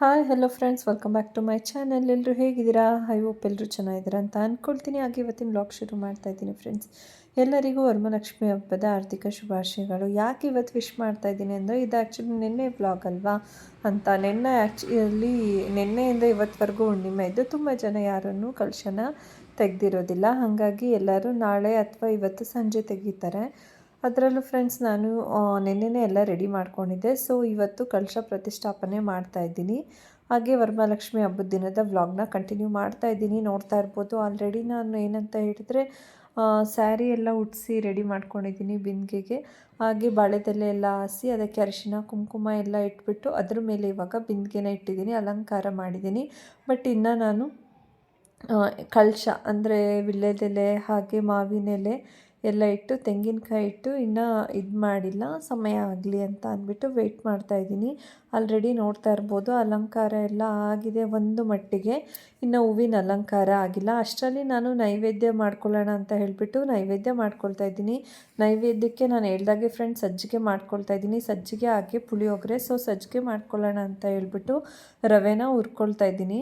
Hi hello friends welcome back to my channel ಎಲ್ಲರೂ ಹೇಗಿದ್ದೀರಾ? I hope ಎಲ್ಲರೂ ಚೆನ್ನಾಗಿದ್ದೀರಾ ಅಂತ ಅಂದ್ಕೊಳ್ತೀನಿ ಹಾಗೆ ಇವತ್ತಿನ ಬ್ಲಾಗ್ ಶುರು ಮಾಡ್ತಾ ಇದ್ದೀನಿ ಫ್ರೆಂಡ್ಸ್ ಎಲ್ಲರಿಗೂ ವರಮಲಕ್ಷ್ಮಿ ಹಬ್ಬದ ಆರ್ಥಿಕ ಶುಭಾಶಯಗಳು. ಯಾಕೆ ಇವತ್ತು ವಿಶ್ ಮಾಡ್ತಾ ಇದ್ದೀನಿ ಅಂದರೆ ಇದು ಆ್ಯಕ್ಚುಲಿ ನಿನ್ನೆ ಬ್ಲಾಗ್ ಅಲ್ವಾ ಅಂತ. ನಿನ್ನೆ ಆ್ಯಕ್ಚುಲಿ ನಿನ್ನೆಯಿಂದ ಇವತ್ತುವರೆಗೂ ಹುಣ್ಣಿಮೆ ಇದ್ದು ತುಂಬ ಜನ ಯಾರನ್ನು ಕಳಶನ ತೆಗೆದಿರೋದಿಲ್ಲ. ಹಾಗಾಗಿ ಎಲ್ಲರೂ ನಾಳೆ ಅಥವಾ ಇವತ್ತು ಸಂಜೆ ತೆಗಿತಾರೆ. ಅದರಲ್ಲೂ ಫ್ರೆಂಡ್ಸ್ ನಾನು ನಿನ್ನೆನೇ ಎಲ್ಲ ರೆಡಿ ಮಾಡ್ಕೊಂಡಿದ್ದೆ. ಸೊ ಇವತ್ತು ಕಲಶ ಪ್ರತಿಷ್ಠಾಪನೆ ಮಾಡ್ತಾ ಇದ್ದೀನಿ. ಹಾಗೆ ವರಮಹಾಲಕ್ಷ್ಮಿ ಹಬ್ಬದ ದಿನದ ವ್ಲಾಗ್ನ ಕಂಟಿನ್ಯೂ ಮಾಡ್ತಾ ಇದ್ದೀನಿ. ನೋಡ್ತಾ ಇರ್ಬೋದು. ಆಲ್ರೆಡಿ ನಾನು ಏನಂತ ಹೇಳಿದ್ರೆ ಸ್ಯಾರಿ ಎಲ್ಲ ಉಡಿಸಿ ರೆಡಿ ಮಾಡ್ಕೊಂಡಿದ್ದೀನಿ ಬಿಂದಿಗೆಗೆ. ಹಾಗೆ ಬಾಳೆದೆಲೆ ಎಲ್ಲ ಹಾಸಿ, ಅದಕ್ಕೆ ಅರಿಶಿನ, ಕುಂಕುಮ ಎಲ್ಲ ಇಟ್ಬಿಟ್ಟು ಅದ್ರ ಮೇಲೆ ಇವಾಗ ಬಿಂದಿಗೆನ ಇಟ್ಟಿದ್ದೀನಿ. ಅಲಂಕಾರ ಮಾಡಿದ್ದೀನಿ. ಬಟ್ ಇನ್ನು ನಾನು ಕಳಶ ಅಂದರೆ ವಿಳ್ಯದೆಲೆ ಹಾಗೆ ಮಾವಿನ ಎಲೆ ಎಲ್ಲ ಇಟ್ಟು ತೆಂಗಿನಕಾಯಿ ಇಟ್ಟು ಇನ್ನೂ ಇದು ಮಾಡಿಲ್ಲ, ಸಮಯ ಆಗಲಿ ಅಂತ ಅಂದ್ಬಿಟ್ಟು ವೆಯ್ಟ್ ಮಾಡ್ತಾಯಿದ್ದೀನಿ ಆಲ್ರೆಡಿ ನೋಡ್ತಾ ಇರ್ಬೋದು, ಅಲಂಕಾರ ಎಲ್ಲ ಆಗಿದೆ ಒಂದು ಮಟ್ಟಿಗೆ. ಇನ್ನು ಹೂವಿನ ಅಲಂಕಾರ ಆಗಿಲ್ಲ. ಅಷ್ಟರಲ್ಲಿ ನಾನು ನೈವೇದ್ಯ ಮಾಡ್ಕೊಳ್ಳೋಣ ಅಂತ ಹೇಳಿಬಿಟ್ಟು ನೈವೇದ್ಯ ಮಾಡ್ಕೊಳ್ತಾ ಇದ್ದೀನಿ. ನೈವೇದ್ಯಕ್ಕೆ ನಾನು ಹೇಳ್ದಾಗೆ ಫ್ರೆಂಡ್ಸ್ ಸಜ್ಜಿಗೆ ಮಾಡ್ಕೊಳ್ತಾ ಇದ್ದೀನಿ. ಸಜ್ಜಿಗೆ ಹಾಕಿ ಪುಳಿಯೋಗರೆ ಸೊ ಸಜ್ಜಿಗೆ ಮಾಡ್ಕೊಳ್ಳೋಣ ಅಂತ ಹೇಳ್ಬಿಟ್ಟು ರವೆನ ಹುರ್ಕೊಳ್ತಾ ಇದ್ದೀನಿ.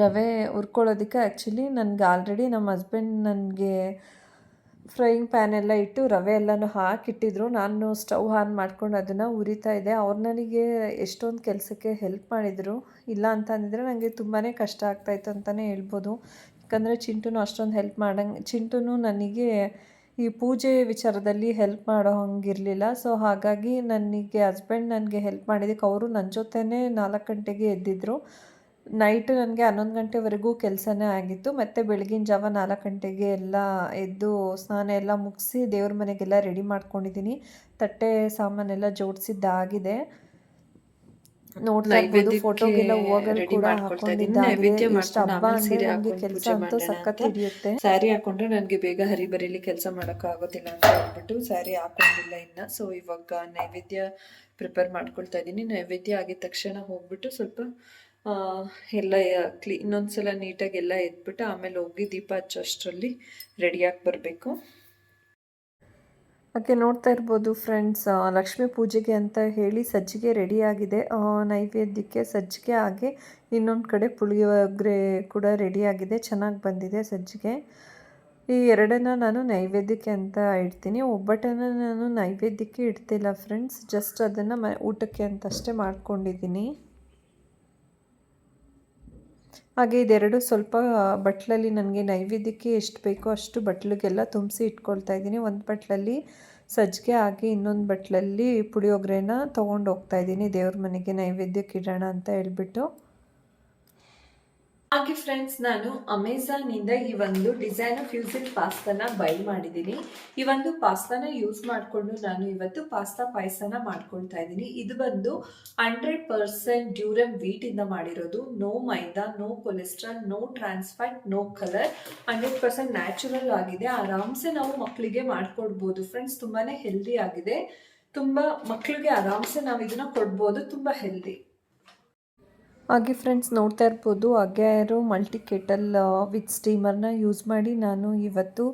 ರವೆ ಹುರ್ಕೊಳ್ಳೋದಕ್ಕೆ ಆ್ಯಕ್ಚುಲಿ ನನಗೆ ಆಲ್ರೆಡಿ ನಮ್ಮ ಹಸ್ಬೆಂಡ್ ನನಗೆ ಫ್ರೈಯಿಂಗ್ ಪ್ಯಾನ್ ಎಲ್ಲ ಇಟ್ಟು ರವೆ ಎಲ್ಲನೂ ಹಾಕಿಟ್ಟಿದ್ರು. ನಾನು ಸ್ಟವ್ ಆನ್ ಮಾಡ್ಕೊಂಡು ಅದನ್ನು ಉರಿತಾ ಇದ್ದೆ. ಅವ್ರು ನನಗೆ ಎಷ್ಟೊಂದು ಕೆಲಸಕ್ಕೆ ಹೆಲ್ಪ್ ಮಾಡಿದರು. ಇಲ್ಲ ಅಂತ ಅಂದಿದ್ರೆ ನನಗೆ ತುಂಬಾ ಕಷ್ಟ ಆಗ್ತಾಯಿತ್ತು ಅಂತಲೇ ಹೇಳ್ಬೋದು. ಯಾಕಂದರೆ ಚಿಂಟುನು ಅಷ್ಟೊಂದು ಹೆಲ್ಪ್ ಮಾಡಂಗೆ, ಚಿಂಟುನು ನನಗೆ ಈ ಪೂಜೆ ವಿಚಾರದಲ್ಲಿ ಹೆಲ್ಪ್ ಮಾಡೋ ಹಂಗಿರಲಿಲ್ಲ. ಸೊ ಹಾಗಾಗಿ ನನಗೆ ಹಸ್ಬೆಂಡ್ ನನಗೆ ಹೆಲ್ಪ್ ಮಾಡಿದ್ದಕ್ಕೆ ಅವರು ನನ್ನ ಜೊತೆನೇ ನಾಲ್ಕು ಗಂಟೆಗೆ ಎದ್ದಿದ್ರು. ನೈಟ್ ನನಗೆ ಹನ್ನೊಂದು ಗಂಟೆವರೆಗೂ ಕೆಲಸನೇ ಆಗಿತ್ತು. ಮತ್ತು ಬೆಳಗಿನ ಜಾವ ನಾಲ್ಕು ಗಂಟೆಗೆ ಎಲ್ಲ ಎದ್ದು ಸ್ನಾನ ಎಲ್ಲ ಮುಗಿಸಿ ದೇವ್ರ ಮನೆಗೆಲ್ಲ ರೆಡಿ ಮಾಡ್ಕೊಂಡಿದ್ದೀನಿ ತಟ್ಟೆ ಸಾಮಾನೆಲ್ಲ ಜೋಡಿಸಿದ್ದಾಗಿದೆ. ನೋಡ್ತಾ ಫೋಟೋಗೆಲ್ಲ ಹೋಗಲು ಕೂಡ ಹಾಕೊಂಡಿದ್ದಾಗಿದೆ ಎಷ್ಟು ಹಬ್ಬ ಅಂದ್ರೆ ನನಗೆ ಕೆಲಸ ಅಂತೂ ಸಖತ್ ಹಿಡಿಯುತ್ತೆ. ಸ್ಯಾರಿ ಹಾಕೊಂಡ್ರೆ ನನಗೆ ಬೇಗ ಹರಿಬರಿಲಿ ಕೆಲಸ ಮಾಡೋಕೆ ಆಗೋದಿಲ್ಲ ಅಂತ ಹೇಳ್ಬಿಟ್ಟು ಸ್ಯಾರಿ ಹಾಕೊಂಡಿಲ್ಲ ಇನ್ನು. ಸೊ ಇವಾಗ ನೈವೇದ್ಯ ಪ್ರಿಪೇರ್ ಮಾಡ್ಕೊಳ್ತಾ ಇದ್ದೀನಿ ನೈವೇದ್ಯ ಆಗಿದ ತಕ್ಷಣ ಹೋಗ್ಬಿಟ್ಟು ಸ್ವಲ್ಪ ಎಲ್ಲ ಕ್ಲೀ, ಇನ್ನೊಂದ್ಸಲ ನೀಟಾಗಿ ಎಲ್ಲ ಎದ್ಬಿಟ್ಟು ಆಮೇಲೆ ಹೋಗಿ ದೀಪ ಹಚ್ಚೋಷ್ಟರಲ್ಲಿ ರೆಡಿಯಾಗಿ ಬರಬೇಕು. ಅದಕ್ಕೆ ನೋಡ್ತಾ ಇರ್ಬೋದು ಫ್ರೆಂಡ್ಸ್ ಲಕ್ಷ್ಮೀ ಪೂಜೆಗೆ ಅಂತ ಹೇಳಿ ಸಜ್ಜಿಗೆ ರೆಡಿಯಾಗಿದೆ ನೈವೇದ್ಯಕ್ಕೆ ಸಜ್ಜಿಗೆ ಹಾಗೆ ಇನ್ನೊಂದು ಕಡೆ ಪುಳಿಯೋಗರೆ ಕೂಡ ರೆಡಿಯಾಗಿದೆ ಚೆನ್ನಾಗಿ ಬಂದಿದೆ ಸಜ್ಜಿಗೆ. ಈ ಎರಡನ್ನ ನಾನು ನೈವೇದ್ಯಕ್ಕೆ ಅಂತ ಇಡ್ತೀನಿ. ಒಬ್ಬಟ್ಟನ್ನು ನಾನು ನೈವೇದ್ಯಕ್ಕೆ ಇಡ್ತಿಲ್ಲ ಫ್ರೆಂಡ್ಸ್ ಜಸ್ಟ್ ಅದನ್ನು ಮ, ಊಟಕ್ಕೆ ಅಂತಷ್ಟೇ ಮಾಡ್ಕೊಂಡಿದ್ದೀನಿ. ಹಾಗೆ ಇದೆರಡು ಸ್ವಲ್ಪ ಬಟ್ಲಲ್ಲಿ ನನಗೆ ನೈವೇದ್ಯಕ್ಕೆ ಎಷ್ಟು ಬೇಕೋ ಅಷ್ಟು ಬಟ್ಲಿಗೆಲ್ಲ ತುಂಬಿಸಿ ಇಟ್ಕೊಳ್ತಾ ಇದ್ದೀನಿ. ಒಂದು ಬಟ್ಲಲ್ಲಿ ಸಜ್ಜಿಗೆ ಹಾಕಿ ಇನ್ನೊಂದು ಬಟ್ಲಲ್ಲಿ ಪುಳಿಯೋಗರೆನ ತೊಗೊಂಡು ಹೋಗ್ತಾ ಇದ್ದೀನಿ ದೇವ್ರ ಮನೆಗೆ ನೈವೇದ್ಯಕ್ಕೆ ಇಡೋಣ ಅಂತ ಹೇಳ್ಬಿಟ್ಟು. ಹಾಗೆ ಫ್ರೆಂಡ್ಸ್ ನಾನು ಅಮೆಝಾನಿಂದ ಈ ಒಂದು ಡಿಸೈನ್ ಫ್ಯೂಸಿಲ್ ಪಾಸ್ತಾನ ಬೈ ಮಾಡಿದ್ದೀನಿ. ಈ ಒಂದು ಪಾಸ್ತಾನ ಯೂಸ್ ಮಾಡಿಕೊಂಡು ನಾನು ಇವತ್ತು ಪಾಸ್ತಾ ಪಾಯಸನ ಮಾಡ್ಕೊಳ್ತಾ ಇದ್ದೀನಿ. ಇದು ಬಂದು ಹಂಡ್ರೆಡ್ ಪರ್ಸೆಂಟ್ ಡ್ಯೂರಮ್ ಇಂದ ಮಾಡಿರೋದು. No maida no cholesterol no trans fat no colour hundred percent natural ಆಗಿದೆ. ಆರಾಮ್ಸೆ ನಾವು ಮಕ್ಕಳಿಗೆ ಮಾಡ್ಕೊಡ್ಬೋದು. ಫ್ರೆಂಡ್ಸ್ ತುಂಬಾನೇ ಹೆಲ್ದಿ ಆಗಿದೆ. ತುಂಬ ಮಕ್ಕಳಿಗೆ ಆರಾಮ್ಸೆ ನಾವು ಇದನ್ನ ಕೊಡ್ಬೋದು. ತುಂಬ ಹೆಲ್ದಿ ಹಾಗೆ ಫ್ರೆಂಡ್ಸ್ ನೋಡ್ತಾ ಇರ್ಬೋದು. ಅಗ್ಯಾರು ಮಲ್ಟಿ ಕೆಟಲ್ ವಿತ್ ಸ್ಟೀಮರ್ನ ಯೂಸ್ ಮಾಡಿ ನಾನು ಇವತ್ತು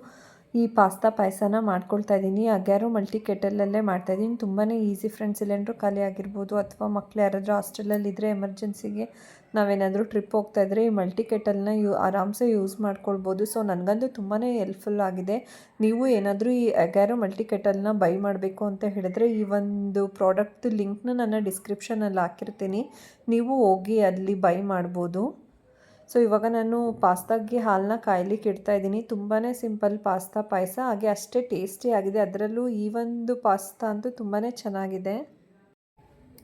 ಈ ಪಾಸ್ತಾ ಪಾಯಸನ ಮಾಡ್ಕೊಳ್ತಾ ಇದ್ದೀನಿ. ಅಗ್ಯಾರು ಮಲ್ಟಿ ಕೆಟಲಲ್ಲೇ ಮಾಡ್ತಾಯಿದ್ದೀನಿ ತುಂಬಾ ಈಸಿ ಫ್ರೆಂಡ್ಸ್ ಸಿಲಿಂಡ್ರು ಖಾಲಿ ಆಗಿರ್ಬೋದು. ಅಥವಾ ಮಕ್ಕಳು ಯಾರಾದರೂ ಹಾಸ್ಟೆಲಲ್ಲಿದ್ದರೆ ಎಮರ್ಜೆನ್ಸಿಗೆ ನಾವೇನಾದರೂ ಟ್ರಿಪ್ ಹೋಗ್ತಾ ಇದ್ದರೆ ಈ ಮಲ್ಟಿ ಕೆಟಲ್ನ ಯೂ, ಆರಾಮ್ಸೆ ಯೂಸ್ ಮಾಡ್ಕೊಳ್ಬೋದು. ಸೊ ನನಗಂತೂ ತುಂಬಾ ಹೆಲ್ಪ್ಫುಲ್ ಆಗಿದೆ. ನೀವು ಏನಾದರೂ ಈ ಅಗ್ಯಾರೋ ಮಲ್ಟಿ ಕೆಟಲ್ನ ಬೈ ಮಾಡಬೇಕು ಅಂತ ಹೇಳಿದ್ರೆ ಈ ಒಂದು ಪ್ರಾಡಕ್ಟ್ ಲಿಂಕ್ನ ನನ್ನ ಡಿಸ್ಕ್ರಿಪ್ಷನಲ್ಲಿ ಹಾಕಿರ್ತೀನಿ. ನೀವು ಹೋಗಿ ಅಲ್ಲಿ ಬೈ ಮಾಡ್ಬೋದು. ಸೊ ಇವಾಗ ನಾನು ಪಾಸ್ತಾಗೆ ಹಾಲನ್ನ ಕಾಯ್ಲಿಕ್ಕೆ ಇಡ್ತಾ ಇದ್ದೀನಿ. ತುಂಬಾ ಸಿಂಪಲ್ ಪಾಸ್ತಾ ಪಾಯಸ, ಹಾಗೆ ಅಷ್ಟೇ ಟೇಸ್ಟಿ ಆಗಿದೆ. ಅದರಲ್ಲೂ ಈ ಒಂದು ಪಾಸ್ತಾ ಅಂತೂ ತುಂಬಾ ಚೆನ್ನಾಗಿದೆ.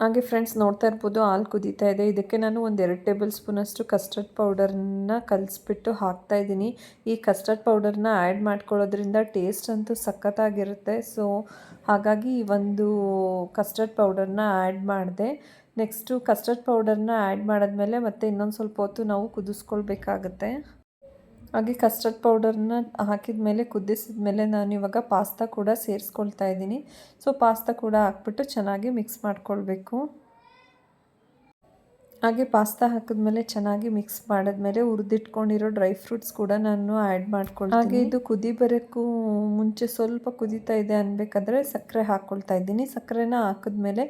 ಹಾಗೆ ಫ್ರೆಂಡ್ಸ್ ನೋಡ್ತಾ ಇರ್ಬೋದು, ಹಾಲು ಕುದೀತಾ ಇದೆ. ಇದಕ್ಕೆ ನಾನು ಒಂದು ಎರಡು ಟೇಬಲ್ ಸ್ಪೂನಷ್ಟು ಕಸ್ಟರ್ಡ್ ಪೌಡರ್ನ ಕಲಿಸ್ಬಿಟ್ಟು ಹಾಕ್ತಾ ಇದ್ದೀನಿ. ಈ ಕಸ್ಟರ್ಡ್ ಪೌಡರ್ನ ಆ್ಯಡ್ ಮಾಡ್ಕೊಳ್ಳೋದ್ರಿಂದ ಟೇಸ್ಟ್ ಅಂತೂ ಸಖತ್ತಾಗಿರುತ್ತೆ. ಸೊ ಹಾಗಾಗಿ ಈ ಒಂದು ಕಸ್ಟರ್ಡ್ ಪೌಡರ್ನ ಆ್ಯಡ್ ಮಾಡಿದೆ. ನೆಕ್ಸ್ಟು ಕಸ್ಟರ್ಡ್ ಪೌಡರ್ನ ಆ್ಯಡ್ ಮಾಡಿದ್ಮೇಲೆ ಮತ್ತೆ ಇನ್ನೊಂದು ಸ್ವಲ್ಪ ಹೊತ್ತು ನಾವು ಕುದಿಸ್ಕೊಳ್ಬೇಕಾಗತ್ತೆ. ಹಾಗೆ ಕಸ್ಟರ್ಡ್ ಪೌಡರ್ನ ಹಾಕಿದ ಮೇಲೆ, ಕುದಿಸಿದ ಮೇಲೆ ನಾನು ಇವಾಗ ಪಾಸ್ತಾ ಕೂಡ ಸೇರಿಸ್ಕೊಳ್ತಾ ಇದ್ದೀನಿ. ಸೊ ಪಾಸ್ತಾ ಕೂಡ ಹಾಕ್ಬಿಟ್ಟು ಚೆನ್ನಾಗಿ ಮಿಕ್ಸ್ ಮಾಡ್ಕೊಳ್ಬೇಕು. ಹಾಗೆ ಪಾಸ್ತಾ ಹಾಕಿದ್ಮೇಲೆ ಚೆನ್ನಾಗಿ ಮಿಕ್ಸ್ ಮಾಡಿದ್ಮೇಲೆ ಹುರಿದಿಟ್ಕೊಂಡಿರೋ ಡ್ರೈ ಫ್ರೂಟ್ಸ್ ಕೂಡ ನಾನು ಆ್ಯಡ್ ಮಾಡ್ಕೊಳ್ತೀನಿ. ಹಾಗೆ ಇದು ಕುದಿ ಬರೋಕ್ಕೂ ಮುಂಚೆ ಸ್ವಲ್ಪ ಕುದೀತಾ ಇದೆ ಅನ್ಬೇಕಾದ್ರೆ ಸಕ್ಕರೆ ಹಾಕ್ಕೊಳ್ತಾ ಇದ್ದೀನಿ. ಸಕ್ಕರೆನ ಹಾಕಿದ್ಮೇಲೆ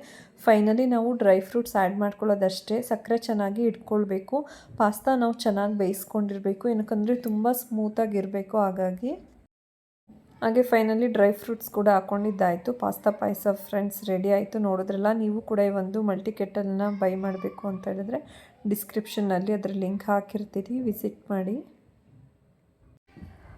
ಫೈನಲಿ ನಾವು ಡ್ರೈ ಫ್ರೂಟ್ಸ್ ಆ್ಯಡ್ ಮಾಡ್ಕೊಳ್ಳೋದಷ್ಟೇ. ಸಕ್ಕರೆ ಚೆನ್ನಾಗಿ ಇಟ್ಕೊಳ್ಬೇಕು. ಪಾಸ್ತಾ ನಾವು ಚೆನ್ನಾಗಿ ಬೇಯಿಸ್ಕೊಂಡಿರಬೇಕು. ಏನಕ್ಕಂದರೆ ತುಂಬ ಸ್ಮೂತಾಗಿರಬೇಕು ಹಾಗಾಗಿ. ಹಾಗೆ ಫೈನಲಿ ಡ್ರೈ ಫ್ರೂಟ್ಸ್ ಕೂಡ ಹಾಕ್ಕೊಂಡಿದ್ದಾಯಿತು ಪಾಸ್ತಾ ಪಾಯಸ ಫ್ರೆಂಡ್ಸ್ ರೆಡಿ ಆಯಿತು. ನೋಡಿದ್ರಲ್ಲ, ನೀವು ಕೂಡ ಈ ಒಂದು ಮಲ್ಟಿ ಕೆಟಲ್ನ ಬೈ ಮಾಡಬೇಕು ಅಂತ ಹೇಳಿದ್ರೆ ಡಿಸ್ಕ್ರಿಪ್ಷನ್ನಲ್ಲಿ ಅದರ ಲಿಂಕ್ ಹಾಕಿರ್ತೀರಿ. ವಿಸಿಟ್ ಮಾಡಿ.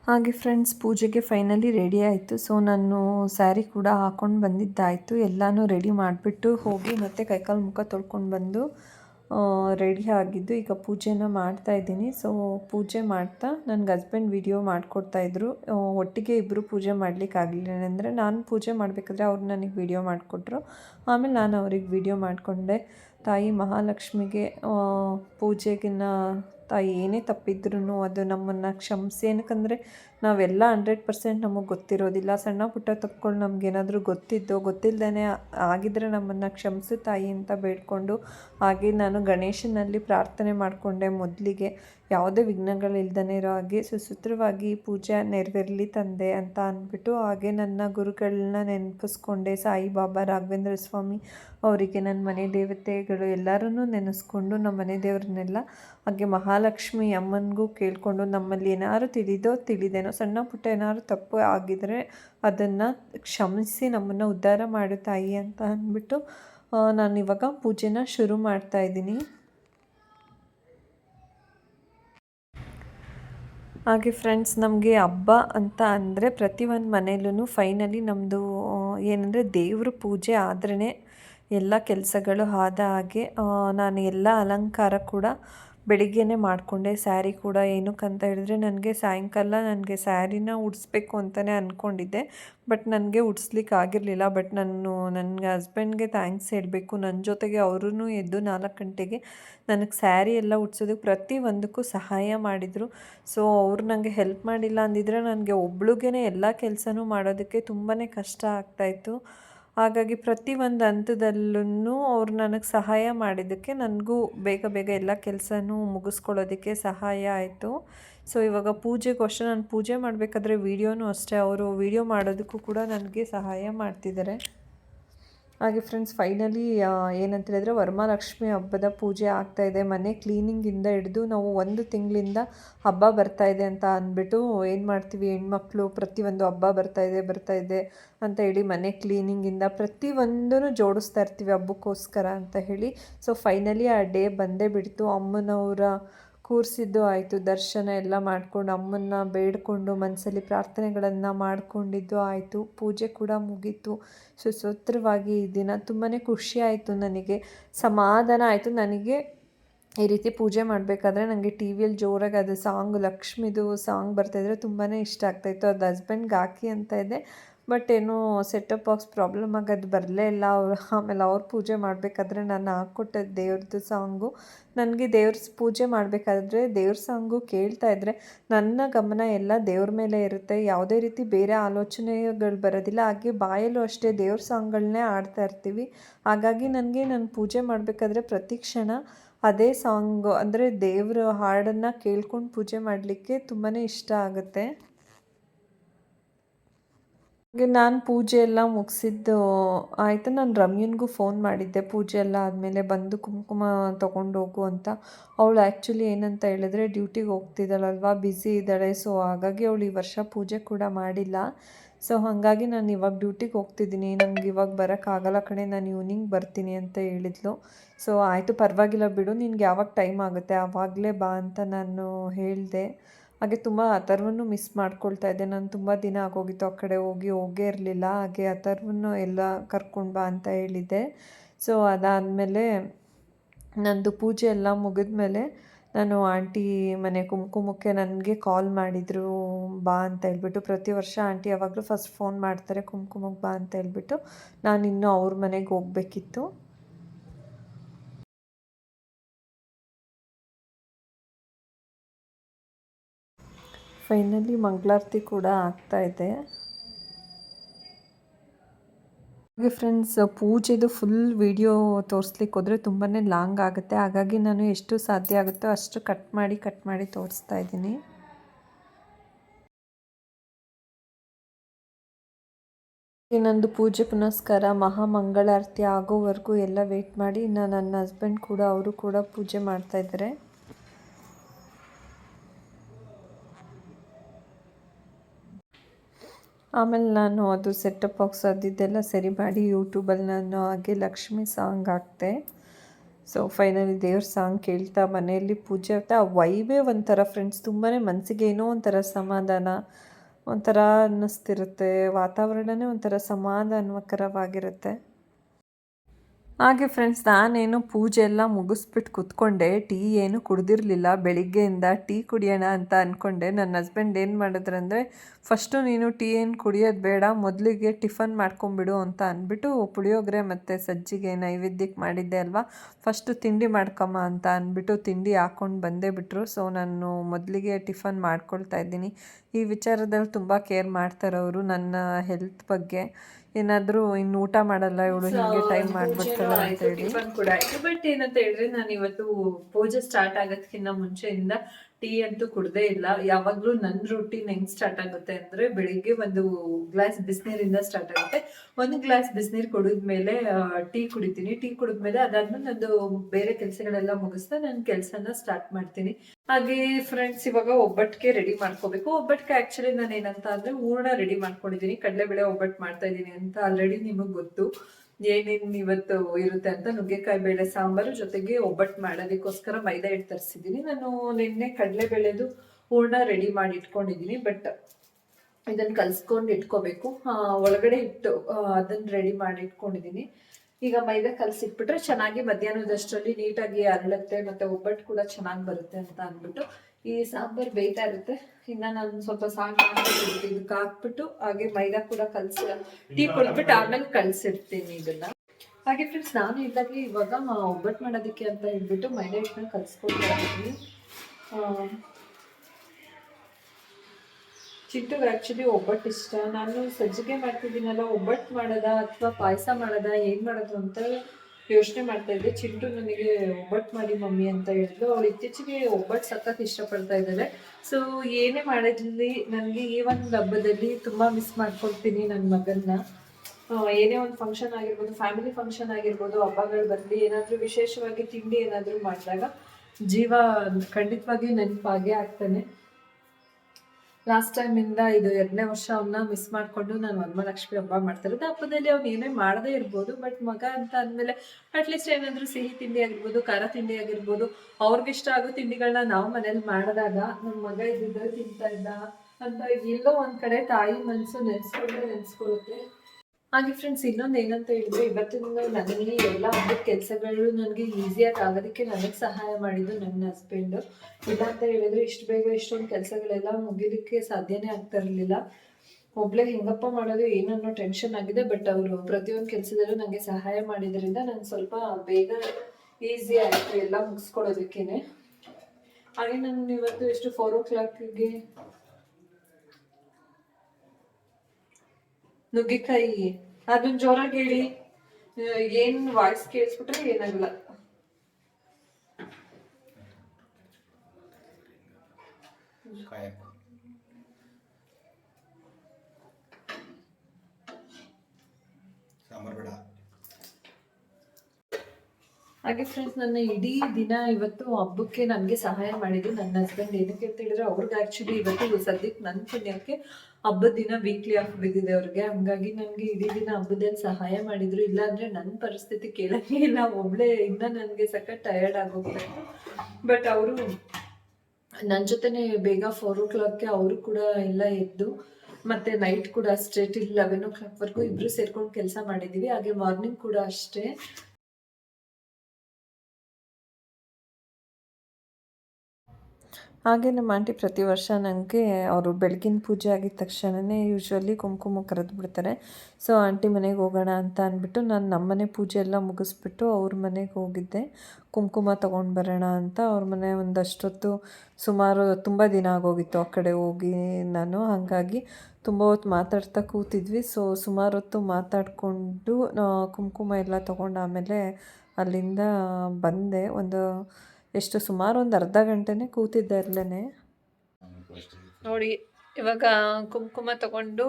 ಹಾಗೆ ಫ್ರೆಂಡ್ಸ್ ಪೂಜೆಗೆ ಫೈನಲಿ ರೆಡಿ ಆಯಿತು. ಸೊ ನಾನು ಸ್ಯಾರಿ ಕೂಡ ಹಾಕ್ಕೊಂಡು ಬಂದಿದ್ದಾಯಿತು. ಎಲ್ಲನೂ ರೆಡಿ ಮಾಡಿಬಿಟ್ಟು ಹೋಗಿ ಮತ್ತೆ ಕೈಕಾಲು ಮುಖ ತೊಳ್ಕೊಂಡು ಬಂದು ರೆಡಿ ಆಗಿದ್ದು ಈಗ ಪೂಜೆನ ಮಾಡ್ತಾ ಇದ್ದೀನಿ. ಸೊ ಪೂಜೆ ಮಾಡ್ತಾ ನನ್ಗೆ ಹಸ್ಬೆಂಡ್ ವಿಡಿಯೋ ಮಾಡಿಕೊಡ್ತಾಯಿದ್ರು ಒಟ್ಟಿಗೆ ಇಬ್ಬರು ಪೂಜೆ ಮಾಡಲಿಕ್ಕೆ ಆಗಲಿಲ್ಲ. ಅಂದರೆ ನಾನು ಪೂಜೆ ಮಾಡಬೇಕಾದ್ರೆ ಅವ್ರು ನನಗೆ ವಿಡಿಯೋ ಮಾಡಿಕೊಟ್ರು. ಆಮೇಲೆ ನಾನು ಅವ್ರಿಗೆ ವಿಡಿಯೋ ಮಾಡಿಕೊಂಡೆ. ತಾಯಿ ಮಹಾಲಕ್ಷ್ಮಿಗೆ ಪೂಜೆಗಿನ್ನ ತಾಯಿ ಏನೇ ತಪ್ಪಿದ್ರೂ ಅದು ನಮ್ಮನ್ನು ಕ್ಷಮಿಸಿ. ಏನಕ್ಕಂದರೆ ನಾವೆಲ್ಲ ಹಂಡ್ರೆಡ್ ಪರ್ಸೆಂಟ್ ನಮಗೆ ಗೊತ್ತಿರೋದಿಲ್ಲ. ಸಣ್ಣ ಪುಟ್ಟ ತಪ್ಪುಗಳು ನಮಗೇನಾದರೂ ಗೊತ್ತಿದ್ದೋ ಗೊತ್ತಿಲ್ಲದೇ ಆಗಿದ್ದರೆ ನಮ್ಮನ್ನು ಕ್ಷಮಿಸು ತಾಯಿ ಅಂತ ಬೇಡ್ಕೊಂಡು ಹಾಗೆ ನಾನು ಗಣೇಶನಲ್ಲಿ ಪ್ರಾರ್ಥನೆ ಮಾಡಿಕೊಂಡೆ ಮೊದಲಿಗೆ. ಯಾವುದೇ ವಿಘ್ನಗಳಿಲ್ದೇ ಇರೋ ಹಾಗೆ ಸುಸೂತ್ರವಾಗಿ ಪೂಜೆ ನೆರವೇರಲಿ ತಂದೆ ಅಂತ ಅಂದ್ಬಿಟ್ಟು ಹಾಗೆ ನನ್ನ ಗುರುಗಳನ್ನ ನೆನಪಿಸ್ಕೊಂಡೆ. ಸಾಯಿಬಾಬಾ ರಾಘವೇಂದ್ರ ಸ್ವಾಮಿ ಅವರಿಗೆ ನನ್ನ ಮನೆ ದೇವತೆಗಳು ಎಲ್ಲರನ್ನೂ ನೆನೆಸ್ಕೊಂಡು ನಮ್ಮ ಮನೆ ದೇವ್ರನ್ನೆಲ್ಲ ಹಾಗೆ ಮಹಾಲಕ್ಷ್ಮಿ ಅಮ್ಮನಿಗೂ ಕೇಳಿಕೊಂಡು ನಮ್ಮಲ್ಲಿ ಏನಾದರೂ ತಿಳಿದೋ ತಿಳಿದೇನೋ, ಸಣ್ಣ ಪುಟ್ಟ ಏನಾದ್ರು ತಪ್ಪು ಆಗಿದರೆ ಅದನ್ನು ಕ್ಷಮಿಸಿ ನಮ್ಮನ್ನು ಉದ್ಧಾರ ಮಾಡು ತಾಯಿ ಅಂತ ಅಂದ್ಬಿಟ್ಟು ನಾನು ಇವಾಗ ಪೂಜೆನ ಶುರು ಮಾಡ್ತಾ ಇದ್ದೀನಿ. ಹಾಗೆ ಫ್ರೆಂಡ್ಸ್ ನಮಗೆ ಹಬ್ಬ ಅಂತ ಅಂದರೆ ಪ್ರತಿಯೊಂದು ಮನೇಲೂ ಫೈನಲಿ ನಮ್ಮದು ಏನಂದರೆ ದೇವ್ರ ಪೂಜೆ ಆದ್ರೇ ಎಲ್ಲ ಕೆಲಸಗಳು ಆದ ಹಾಗೆ ನಾನು ಎಲ್ಲ ಅಲಂಕಾರ ಕೂಡ ಬೆಳಿಗ್ಗೆನೇ ಮಾಡಿಕೊಂಡೆ. ಸ್ಯಾರಿ ಕೂಡ ಏನಕ್ಕಂತ ಹೇಳಿದ್ರೆ, ನನಗೆ ಸಾಯಂಕಾಲ ನನಗೆ ಸ್ಯಾರಿನ ಉಡಿಸ್ಬೇಕು ಅಂತಲೇ ಅಂದ್ಕೊಂಡಿದ್ದೆ ಬಟ್ ನನಗೆ ಉಡ್ಸ್ಲಿಕ್ಕೆ ಆಗಿರಲಿಲ್ಲ. ಬಟ್ ನಾನು ನನ್ನ ಹಸ್ಬೆಂಡ್ಗೆ ಥ್ಯಾಂಕ್ಸ್ ಹೇಳಬೇಕು. ನನ್ನ ಜೊತೆಗೆ ಅವರೂ ಎದ್ದು ನಾಲ್ಕು ಗಂಟೆಗೆ ನನಗೆ ಸ್ಯಾರಿ ಎಲ್ಲ ಉಡ್ಸೋದಕ್ಕೆ ಪ್ರತಿ ಒಂದಕ್ಕೂ ಸಹಾಯ ಮಾಡಿದರು. ಸೊ, ಅವ್ರು ನನಗೆ ಹೆಲ್ಪ್ ಮಾಡಿಲ್ಲ ಅಂದಿದ್ರೆ, ನನಗೆ ಒಬ್ಳಿಗೇ ಎಲ್ಲ ಕೆಲಸನೂ ಮಾಡೋದಕ್ಕೆ ತುಂಬಾ ಕಷ್ಟ ಆಗ್ತಾಯಿತ್ತು ಹಾಗಾಗಿ ಪ್ರತಿ ಒಂದು ಹಂತದಲ್ಲೂ ಅವ್ರು ನನಗೆ ಸಹಾಯ ಮಾಡಿದ್ದಕ್ಕೆ ನನಗೂ ಬೇಗ ಬೇಗ ಎಲ್ಲ ಕೆಲಸನೂ ಮುಗಿಸ್ಕೊಳ್ಳೋದಕ್ಕೆ ಸಹಾಯ ಆಯಿತು. ಸೊ, ಇವಾಗ ಪೂಜೆಗೋಸ್ಕರ ನಾನು ಪೂಜೆ ಮಾಡಬೇಕಾದ್ರೆ ವೀಡಿಯೋನೂ ಅಷ್ಟೇ, ಅವರು ವೀಡಿಯೋ ಮಾಡೋದಕ್ಕೂ ಕೂಡ ನನಗೆ ಸಹಾಯ ಮಾಡ್ತಿದ್ದಾರೆ. ಹಾಗೆ ಫ್ರೆಂಡ್ಸ್ ಫೈನಲಿ ಏನಂತ ಹೇಳಿದ್ರೆ ವರಮಹಾಲಕ್ಷ್ಮಿ ಹಬ್ಬದ ಪೂಜೆ ಆಗ್ತಾ ಇದೆ. ಮನೆ ಕ್ಲೀನಿಂಗಿಂದ ಹಿಡಿದು ನಾವು ಒಂದು ತಿಂಗಳಿಂದ ಹಬ್ಬ ಬರ್ತಾ ಇದೆ ಅಂತ ಅಂದ್ಬಿಟ್ಟು ಏನು ಮಾಡ್ತೀವಿ? ಹೆಣ್ಮಕ್ಳು ಪ್ರತಿಯೊಂದು ಹಬ್ಬ ಬರ್ತಾ ಇದೆ ಬರ್ತಾ ಇದೆ ಅಂತ ಹೇಳಿ ಮನೆ ಕ್ಲೀನಿಂಗಿಂದ ಪ್ರತಿಯೊಂದೂ ಜೋಡಿಸ್ತಾ ಇರ್ತೀವಿ ಹಬ್ಬಕ್ಕೋಸ್ಕರ ಅಂತ ಹೇಳಿ. ಸೊ ಫೈನಲಿ ಆ ಡೇ ಬಂದೇ ಬಿಡ್ತು. ಅಮ್ಮನವರ ಕೂರಿಸಿದ್ದು ಆಯಿತು, ದರ್ಶನ ಎಲ್ಲ ಮಾಡಿಕೊಂಡು ಅಮ್ಮನ್ನ ಬೇಡಿಕೊಂಡು ಮನಸ್ಸಲ್ಲಿ ಪ್ರಾರ್ಥನೆಗಳನ್ನು ಮಾಡಿಕೊಂಡಿದ್ದು ಆಯಿತು. ಪೂಜೆ ಕೂಡ ಮುಗೀತು. ಸುಸೂತ್ರವಾಗಿ ಈ ದಿನ ತುಂಬಾ ಖುಷಿ ಆಯಿತು ನನಗೆ. ಸಮಾಧಾನ ಆಯಿತು. ನನಗೆ ಈ ರೀತಿ ಪೂಜೆ ಮಾಡಬೇಕಾದ್ರೆ ನನಗೆ ಟಿ ವಿಯಲ್ಲಿ ಜೋರಾಗಿ ಅದು ಸಾಂಗ್ ಲಕ್ಷ್ಮಿದು ಸಾಂಗ್ ಬರ್ತಾಯಿದ್ರೆ ತುಂಬಾ ಇಷ್ಟ ಆಗ್ತಾಯಿತ್ತು ಅದು ಹಸ್ಬೆಂಡ್ಗೆ ಹಾಕಿ ಅಂತ ಇದೆ. ಬಟ್ ಏನೋ ಸೆಟಪ್ ಬಾಕ್ಸ್ ಪ್ರಾಬ್ಲಮ್ ಆಗೋದು ಬರಲೇ ಇಲ್ಲ. ಅವ್ರು ಆಮೇಲೆ ಅವ್ರು ಪೂಜೆ ಮಾಡಬೇಕಾದ್ರೆ ನಾನು ಹಾಕ್ಕೊಟ್ಟೆ ದೇವ್ರದ್ದು ಸಾಂಗು. ನನಗೆ ದೇವ್ರ ಪೂಜೆ ಮಾಡಬೇಕಾದ್ರೆ ದೇವ್ರ ಸಾಂಗು ಕೇಳ್ತಾ ಇದ್ದರೆ ನನ್ನ ಗಮನ ಎಲ್ಲ ದೇವ್ರ ಮೇಲೆ ಇರುತ್ತೆ. ಯಾವುದೇ ರೀತಿ ಬೇರೆ ಆಲೋಚನೆಗಳು ಬರೋದಿಲ್ಲ. ಹಾಗೆ ಬಾಯಲ್ಲೂ ಅಷ್ಟೇ ದೇವ್ರ ಸಾಂಗ್ಗಳನ್ನೇ ಆಡ್ತಾ ಇರ್ತೀವಿ. ಹಾಗಾಗಿ ನನಗೆ ನಾನು ಪೂಜೆ ಮಾಡಬೇಕಾದ್ರೆ ಪ್ರತಿ ಕ್ಷಣ ಅದೇ ಸಾಂಗು ಅಂದರೆ ದೇವ್ರ ಹಾಡನ್ನು ಕೇಳ್ಕೊಂಡು ಪೂಜೆ ಮಾಡಲಿಕ್ಕೆ ತುಂಬಾ ಇಷ್ಟ ಆಗುತ್ತೆ. ಹಾಗೆ ನಾನು ಪೂಜೆ ಎಲ್ಲ ಮುಗಿಸಿದ್ದು, ಆಯಿತು. ನಾನು ರಮ್ಯನಿಗೂ ಫೋನ್ ಮಾಡಿದ್ದೆ. ಪೂಜೆ ಎಲ್ಲ ಆದಮೇಲೆ ಬಂದು ಕುಂಕುಮ ತೊಗೊಂಡು ಹೋಗು ಅಂತ. ಅವಳು ಆ್ಯಕ್ಚುಲಿ ಏನಂತ ಹೇಳಿದ್ರೆ ಡ್ಯೂಟಿಗೆ ಹೋಗ್ತಿದ್ದಾಳಲ್ವಾ? ಬ್ಯುಸಿ ಇದ್ದಾಳೆ. ಸೊ ಹಾಗಾಗಿ ಅವಳು ಈ ವರ್ಷ ಪೂಜೆ ಕೂಡ ಮಾಡಿಲ್ಲ. ಸೊ ಹಾಗಾಗಿ ನಾನು ಇವಾಗ ಡ್ಯೂಟಿಗೆ ಹೋಗ್ತಿದ್ದೀನಿ. ನನಗೆ ಇವಾಗ ಬರೋಕ್ಕಾಗಲ್ಲ ಕಣೆ. ನಾನು ಈವ್ನಿಂಗ್ ಬರ್ತೀನಿ ಅಂತ ಹೇಳಿದ್ಲು. ಸೊ ಆಯಿತು. ಪರವಾಗಿಲ್ಲ ಬಿಡು. ನಿನಗೆ ಯಾವಾಗ ಟೈಮ್ ಆಗುತ್ತೆ ಆವಾಗಲೇ ಬಾ ಅಂತ ನಾನು ಹೇಳಿದೆ. ಹಾಗೆ ತುಂಬ ಅಥರ್ವನ್ನು ಮಿಸ್ ಮಾಡ್ಕೊಳ್ತಾ ಇದ್ದೆ. ನಾನು ತುಂಬ ದಿನ ಆಗೋಗಿತ್ತು ಆ ಕಡೆ ಹೋಗಿ, ಹೋಗೇ ಇರಲಿಲ್ಲ. ಹಾಗೆ ಅಥರ್ವನ್ನು ಎಲ್ಲ ಕರ್ಕೊಂಡು ಬಾ ಅಂತ ಹೇಳಿದ್ದೆ. ಸೊ ಅದಾದಮೇಲೆ ನಂದು ಪೂಜೆ ಎಲ್ಲ ಮುಗಿದ್ಮೇಲೆ ನಾನು ಆಂಟಿ ಮನೆ ಕುಂಕುಮಕ್ಕೆ ನನಗೆ ಕಾಲ್ ಮಾಡಿದರು, ಬಾ ಅಂತ ಹೇಳ್ಬಿಟ್ಟು. ಪ್ರತಿ ವರ್ಷ ಆಂಟಿ ಯಾವಾಗಲೂ ಫಸ್ಟ್ ಫೋನ್ ಮಾಡ್ತಾರೆ, ಕುಂಕುಮಕ್ಕೆ ಬಾ ಅಂತ ಹೇಳ್ಬಿಟ್ಟು. ನಾನು ಇನ್ನೂ ಅವ್ರ ಮನೆಗೆ ಹೋಗಬೇಕಿತ್ತು. ಫೈನಲಿ ಮಂಗಳಾರತಿ ಕೂಡ ಆಗ್ತಾಯಿದೆ ಹಾಗೆ ಫ್ರೆಂಡ್ಸ್ ಪೂಜೆದು ಫುಲ್ ವಿಡಿಯೋ ತೋರಿಸ್ಲಿಕ್ಕೆ ಹೋದರೆ ತುಂಬಾ ಲಾಂಗ್ ಆಗುತ್ತೆ. ಹಾಗಾಗಿ ನಾನು ಎಷ್ಟು ಸಾಧ್ಯ ಆಗುತ್ತೋ ಅಷ್ಟು ಕಟ್ ಮಾಡಿ ಕಟ್ ಮಾಡಿ ತೋರಿಸ್ತಾ ಇದ್ದೀನಿ. ನಂದು ಪೂಜೆ ಪುನಸ್ಕಾರ, ಮಹಾಮಂಗಳಾರತಿ ಆಗೋವರೆಗೂ ಎಲ್ಲ ವೆಯ್ಟ್ ಮಾಡಿ, ಇನ್ನು ನನ್ನ ಹಸ್ಬೆಂಡ್ ಕೂಡ, ಅವರು ಕೂಡ ಪೂಜೆ ಮಾಡ್ತಾ ಆಮೇಲೆ ನಾನು ಅದು ಸೆಟಪ್ ಬಾಕ್ಸ್ ಅದಿದ್ದೆಲ್ಲ ಸರಿ ಮಾಡಿ ಯೂಟ್ಯೂಬಲ್ಲಿ ನಾನು ಹಾಗೆ ಲಕ್ಷ್ಮಿ ಸಾಂಗ್ ಹಾಕ್ತೆ ಸೊ ಫೈನಲಿ ದೇವ್ರ ಸಾಂಗ್ ಕೇಳ್ತಾ ಮನೆಯಲ್ಲಿ ಪೂಜೆ ಆಗ್ತಾ ವೈಬೇ ಒಂಥರ ಫ್ರೆಂಡ್ಸ್ ತುಂಬಾ ಮನಸ್ಸಿಗೆ ಏನೋ ಒಂಥರ ಸಮಾಧಾನ, ಒಂಥರ ಅನ್ನಿಸ್ತಿರುತ್ತೆ. ವಾತಾವರಣವೇ ಒಂಥರ ಸಮಾಧಾನಕರವಾಗಿರುತ್ತೆ. ಹಾಗೆ ಫ್ರೆಂಡ್ಸ್ ನಾನೇನು ಪೂಜೆ ಎಲ್ಲ ಮುಗಿಸ್ಬಿಟ್ಟು ಕುತ್ಕೊಂಡೆ, ಟೀ ಏನು ಕುಡ್ದಿರಲಿಲ್ಲ. ಬೆಳಿಗ್ಗೆಯಿಂದ ಟೀ ಕುಡಿಯೋಣ ಅಂತ ಅಂದ್ಕೊಂಡೆ ನನ್ನ ಹಸ್ಬೆಂಡ್ ಏನು ಮಾಡಿದ್ರಂದರೆ, ಫಸ್ಟು ನೀನು ಟೀ ಏನು ಕುಡಿಯೋದು ಬೇಡ, ಮೊದಲಿಗೆ ಟಿಫನ್ ಮಾಡ್ಕೊಂಬಿಡು ಅಂತ ಅಂದ್ಬಿಟ್ಟು ಪುಳಿಯೋಗರೆ ಮತ್ತು ಸಜ್ಜಿಗೆ ನೈವೇದ್ಯಕ್ಕೆ ಮಾಡಿದ್ದೆ ಅಲ್ವಾ? ಫಸ್ಟು ತಿಂಡಿ ಮಾಡ್ಕಮ್ಮ ಅಂತ ಅಂದ್ಬಿಟ್ಟು ತಿಂಡಿ ಹಾಕ್ಕೊಂಡು ಬಂದೇ ಬಿಟ್ಟರು ಸೊ ನಾನು ಮೊದಲಿಗೆ ಟಿಫನ್ ಮಾಡ್ಕೊಳ್ತಾ ಇದ್ದೀನಿ. ಈ ವಿಚಾರದಲ್ಲಿ ತುಂಬ ಕೇರ್ ಮಾಡ್ತಾರೆ ಅವರು ನನ್ನ ಹೆಲ್ತ್ ಬಗ್ಗೆ. ಏನಾದರೂ ಇನ್ನು ಊಟ ಮಾಡಲ್ಲ ಇವಳು ಹಿಂಗೆ ಟೈಮ್ ಮಾಡ್ಬಿಡ್ತಾಳೆ ಅಂತ ಹೇಳಿ. ಕೂಡ ಬಟ್ ಏನಂತ ಹೇಳಿದ್ರೆ ನಾನು ಇವತ್ತು ಪೂಜೆ ಸ್ಟಾರ್ಟ್ ಆಗೋದಕ್ಕಿಂತ ಮುಂಚೆಯಿಂದ ಟೀ ಅಂತೂ ಕುಡ್ದೇ ಇಲ್ಲ. ಯಾವಾಗ್ಲೂ ನನ್ನ ರೂಟೀನ್ ಹೆಂಗ್ ಸ್ಟಾರ್ಟ್ ಆಗುತ್ತೆ ಅಂದ್ರೆ ಬೆಳಿಗ್ಗೆ ಒಂದು ಗ್ಲಾಸ್ ಬಿಸಿನೀರಿಂದ ಸ್ಟಾರ್ಟ್ ಆಗುತ್ತೆ. ಒಂದು ಗ್ಲಾಸ್ ಬಿಸಿನೀರು ಕುಡಿದ್ಮೇಲೆ ಟೀ ಕುಡಿತೀನಿ. ಟೀ ಕುಡಿದ್ಮೇಲೆ ಅದಾದ್ಮೇಲೆ ನಂದು ಬೇರೆ ಕೆಲಸಗಳೆಲ್ಲ ಮುಗಿಸ್ತಾ ನನ್ನ ಕೆಲಸನ ಸ್ಟಾರ್ಟ್ ಮಾಡ್ತೀನಿ. ಹಾಗೆ ಫ್ರೆಂಡ್ಸ್ ಇವಾಗ ಒಬ್ಬಟ್ಟಿಗೆ ರೆಡಿ ಮಾಡ್ಕೋಬೇಕು. ಒಬ್ಬಟ್ಟಿಗೆ ಆಕ್ಚುಲಿ ನಾನು ಏನಂತ ಅಂದ್ರೆ ಹೂರ್ಣ ರೆಡಿ ಮಾಡ್ಕೊಂಡಿದ್ದೀನಿ ಕಡಲೆಬೇಳೆ ಒಬ್ಬಟ್ಟು ಮಾಡ್ತಾ ಇದ್ದೀನಿ ಅಂತ ಆಲ್ರೆಡಿ ನಿಮಗೆ ಗೊತ್ತು. ಏನೇನು ಇವತ್ತು ಇರುತ್ತೆ ಅಂತ ನುಗ್ಗೆಕಾಯಿ ಬೇಳೆ ಸಾಂಬಾರು ಜೊತೆಗೆ ಒಬ್ಬಟ್ಟು ಮಾಡೋದಕ್ಕೋಸ್ಕರ ಮೈದಾ ಹಿಟ್ಟು ತರಿಸಿದ್ದೀನಿ. ನಾನು ನಿನ್ನೆ ಕಡಲೆಬೇಳೆದು ಹೂರ್ಣ ರೆಡಿ ಮಾಡಿ ಇಟ್ಕೊಂಡಿದ್ದೀನಿ ಬಟ್ ಇದನ್ನ ಕಲ್ಸ್ಕೊಂಡು ಇಟ್ಕೋಬೇಕು. ಒಳಗಡೆ ಇಟ್ಟು ಅದನ್ನ ರೆಡಿ ಮಾಡಿ ಇಟ್ಕೊಂಡಿದ್ದೀನಿ. ಈಗ ಮೈದಾ ಕಲಸಿಟ್ಬಿಟ್ರೆ ಚೆನ್ನಾಗಿ ಮಧ್ಯಾಹ್ನದಷ್ಟರಲ್ಲಿ ನೀಟಾಗಿ ಅರಳುತ್ತೆ, ಮತ್ತೆ ಒಬ್ಬಟ್ಟು ಕೂಡ ಚೆನ್ನಾಗಿ ಬರುತ್ತೆ ಅಂತ ಅಂದ್ಬಿಟ್ಟು ಈ ಸಾಂಬಾರ್ ಬೇಯ್ತಾ ಇರುತ್ತೆ ಇನ್ನ ನಾನು ಸ್ವಲ್ಪ ಸಾಂಗ್ ಇದಕ್ಕೆ ಹಾಕ್ಬಿಟ್ಟು ಹಾಗೆ ಮೈದಾ ಕೂಡ ಕಲ್ಸಿ ಟೀ ಕುಡ್ಬಿಟ್ಟು ಆಮೇಲೆ ಕಲ್ಸಿರ್ತೀನಿ ಇದನ್ನ. ಹಾಗೆ ಫ್ರೆಂಡ್ಸ್ ನಾನು ಇದ್ದಾಗ ಇವಾಗ ಒಬ್ಬಟ್ಟು ಮಾಡೋದಕ್ಕೆ ಅಂತ ಹೇಳ್ಬಿಟ್ಟು ಮೈದಾ ಹಿಟ್ಟನ್ನ ಕಲ್ಸ್ಕೊಳ್ತಾ ಇದ್ದೀನಿ. ಚಿಟ್ಟುಗೆ ಆ್ಯಕ್ಚುಲಿ ಒಬ್ಬಟ್ಟು ಇಷ್ಟ. ನಾನು ಸಜ್ಜಿಗೆ ಮಾಡ್ತಿದ್ದೀನಲ್ಲ ಒಬ್ಬಟ್ಟು ಮಾಡೋದಾ ಅಥವಾ ಪಾಯಸ ಮಾಡೋದಾ ಏನು ಮಾಡೋದು ಅಂತ ಯೋಚನೆ ಮಾಡ್ತಾ ಇದ್ದೆ. ಚಿಂಟು ನನಗೆ ಒಬ್ಬಟ್ಟು ಮಾಡಿ ಮಮ್ಮಿ ಅಂತ ಹೇಳಿದ್ರು ಅವಳು ಇತ್ತೀಚೆಗೆ ಒಬ್ಬಟ್ಟು ಸಖತ್ ಇಷ್ಟಪಡ್ತಾ ಇದ್ದಾಳೆ. ಸೊ ಏನೇ ಮಾಡಿದ್ಲಿ ನನಗೆ ಈ ಒಂದು ಹಬ್ಬದಲ್ಲಿ ತುಂಬ ಮಿಸ್ ಮಾಡ್ಕೊಳ್ತೀನಿ ನನ್ನ ಮಗನ್ನ. ಏನೇ ಒಂದು ಫಂಕ್ಷನ್ ಆಗಿರ್ಬೋದು ಫ್ಯಾಮಿಲಿ ಫಂಕ್ಷನ್ ಆಗಿರ್ಬೋದು, ಹಬ್ಬಗಳು ಬರಲಿ, ಏನಾದರೂ ವಿಶೇಷವಾಗಿ ತಿಂಡಿ ಏನಾದರೂ ಮಾಡಿದಾಗ ಜೀವ ಖಂಡಿತವಾಗಿ ನೆನಪಾಗೇ ಆಗ್ತಾನೆ. ಲಾಸ್ಟ್ ಟೈಮ್ ಇಂದ ಎರಡನೇ ವರ್ಷ ಅವನ್ನ ಮಿಸ್ ಮಾಡ್ಕೊಂಡು ನಾನು ವರಮಹಾಲಕ್ಷ್ಮಿ ಹಬ್ಬ ಮಾಡ್ತಾ ಇರೋದು. ಹಬ್ಬದಲ್ಲಿ ಅವ್ನು ಏನೇ ಮಾಡದೇ ಇರ್ಬೋದು ಬಟ್ ಮಗ ಅಂತ ಅಂದಮೇಲೆ ಅಟ್ಲೀಸ್ಟ್ ಏನಾದರೂ ಸಿಹಿ ತಿಂಡಿ ಆಗಿರ್ಬೋದು, ಖಾರ ತಿಂಡಿ ಆಗಿರ್ಬೋದು, ಅವ್ರಿಗೆ ಇಷ್ಟ ಆಗೋ ತಿಂಡಿಗಳನ್ನ ನಾವು ಮನೇಲಿ ಮಾಡಿದಾಗ ನಮ್ಮ ಮಗ ಇದ್ದಿದ್ದ ತಿಂತಾ ಇದ್ದ ಅಂತ ಎಲ್ಲೋ ಒಂದ್ ಕಡೆ ತಾಯಿ ಮನಸ್ಸು ನೆನ್ಸ್ಕೊಂಡ್ರೆ ನೆನ್ಸ್ಕೊಳ್ಳುತ್ತೆ ಹಾಗೆ ಫ್ರೆಂಡ್ಸ್ ಇನ್ನೊಂದು ಏನಂತ ಹೇಳಿದ್ರೆ ಇವತ್ತಿನ ನನಗೆ ಎಲ್ಲ ಒಂದು ಕೆಲಸಗಳು ನನಗೆ ಈಸಿಯಾಗಿ ಆಗೋದಕ್ಕೆ ನನಗೆ ಸಹಾಯ ಮಾಡಿದ್ದು ನನ್ನ ಹಸ್ಬೆಂಡು ಇಲ್ಲ ಅಂತ ಹೇಳಿದ್ರೆ ಇಷ್ಟು ಬೇಗ ಇಷ್ಟೊಂದು ಕೆಲಸಗಳೆಲ್ಲ ಮುಗಿಲಿಕ್ಕೆ ಸಾಧ್ಯನೇ ಆಗ್ತಾ ಇರಲಿಲ್ಲ. ಒಬ್ಳೆ ಹೆಂಗಪ್ಪ ಮಾಡೋದು ಏನನ್ನೋ ಟೆನ್ಷನ್ ಆಗಿದೆ ಬಟ್ ಅವರು ಪ್ರತಿಯೊಂದು ಕೆಲಸದಲ್ಲೂ ನನಗೆ ಸಹಾಯ ಮಾಡಿದ್ರಿಂದ ನಂಗೆ ಸ್ವಲ್ಪ ಬೇಗ ಈಸಿ ಆಯಿತು ಎಲ್ಲ ಮುಗಿಸ್ಕೊಳ್ಳೋದಕ್ಕೇನೆ ಹಾಗೆ ನಾನು ಇವತ್ತು ಎಷ್ಟು ಫೋರ್ ಓ ಕ್ಲಾಕಿಗೆ ನುಗ್ಗೆಕಾಯಿ. ಅದನ್ನ ಜೋರಾಗಿ ಹೇಳಿ. ಏನು ವಾಯ್ಸ್ ಕೇಳಿಸ್ಬಿಟ್ರೆ ಏನಾಗಲ್ಲ. ಕಾಯಕ ಸಾಂಬಾರ್ ಬೇಡ ಹಾಗೆ ಫ್ರೆಂಡ್ಸ್ ನನ್ನ ಇಡೀ ದಿನ ಇವತ್ತು ಹಬ್ಬಕ್ಕೆ ನನಗೆ ಸಹಾಯ ಮಾಡಿದ್ರು ನನ್ನ ಹಸ್ಬೆಂಡ್ ಏನಕ್ಕೆ ಅಂತ ಹೇಳಿದ್ರೆ ಅವ್ರಿಗೆ ಆ್ಯಕ್ಚುಲಿ ಇವತ್ತು ಸದ್ಯಕ್ಕೆ ನನ್ನ ಪುಣ್ಯಕ್ಕೆ ಹಬ್ಬದ ದಿನ ವೀಕ್ಲಿ ಆಫ್ ಬಿದ್ದಿದೆ ಅವ್ರಿಗೆ. ಹಂಗಾಗಿ ನನಗೆ ಇಡೀ ದಿನ ಹಬ್ಬದಲ್ಲಿ ಸಹಾಯ ಮಾಡಿದ್ರು. ಇಲ್ಲಾಂದ್ರೆ ನನ್ನ ಪರಿಸ್ಥಿತಿ ಕೇಳಂಗೆ ಇಲ್ಲ. ಒಬ್ಳೆ ಇನ್ನ ನನಗೆ ಸಖತ್ ಟಯರ್ಡ್ ಆಗೋಗ್ಬೇಕು ಬಟ್ ಅವರು ನನ್ನ ಜೊತೆನೆ ಬೇಗ ಫೋರ್ ಓ ಕ್ಲಾಕ್ಗೆ ಅವರು ಕೂಡ ಎಲ್ಲ ಎದ್ದು ಮತ್ತೆ ನೈಟ್ ಕೂಡ ಅಷ್ಟೇ ಟಿಲ್ ಲೆವೆನ್ ಓ ಕ್ಲಾಕ್ವರೆಗೂ ಇಬ್ರು ಸೇರ್ಕೊಂಡು ಕೆಲಸ ಮಾಡಿದ್ದೀವಿ ಹಾಗೆ ಮಾರ್ನಿಂಗ್ ಕೂಡ ಅಷ್ಟೇ. ಹಾಗೆ ನಮ್ಮ ಆಂಟಿ ಪ್ರತಿ ವರ್ಷ ನನಗೆ ಅವರು ಬೆಳಗಿನ ಪೂಜೆ ಆಗಿದ ತಕ್ಷಣವೇ ಯೂಶ್ವಲಿ ಕುಂಕುಮ ಕರೆದು ಬಿಡ್ತಾರೆ. ಸೊ ಆಂಟಿ ಮನೆಗೆ ಹೋಗೋಣ ಅಂತ ಅಂದ್ಬಿಟ್ಟು ನಾನು ನಮ್ಮನೆ ಪೂಜೆ ಎಲ್ಲ ಮುಗಿಸ್ಬಿಟ್ಟು ಅವ್ರ ಮನೆಗೆ ಹೋಗಿದ್ದೆ. ಕುಂಕುಮ ತೊಗೊಂಡು ಬರೋಣ ಅಂತ ಅವ್ರ ಮನೆ ಒಂದಷ್ಟೊತ್ತು ಸುಮಾರು ತುಂಬ ದಿನ ಆಗೋಗಿತ್ತು ಆ ಕಡೆ ಹೋಗಿ ನಾನು. ಹಾಗಾಗಿ ತುಂಬ ಹೊತ್ತು ಮಾತಾಡ್ತಾ ಕೂತಿದ್ವಿ. ಸೊ ಸುಮಾರು ಹೊತ್ತು ಮಾತಾಡಿಕೊಂಡು ಕುಂಕುಮ ಎಲ್ಲ ತೊಗೊಂಡು ಆಮೇಲೆ ಅಲ್ಲಿಂದ ಬಂದೆ. ಒಂದು ಎಷ್ಟು ಸುಮಾರು ಒಂದು ಅರ್ಧ ಗಂಟೆನೇ ಕೂತಿದ್ದೆ ಇರ್ಲೇನೆ ನೋಡಿ ಇವಾಗ ಕುಂಕುಮ ತಗೊಂಡು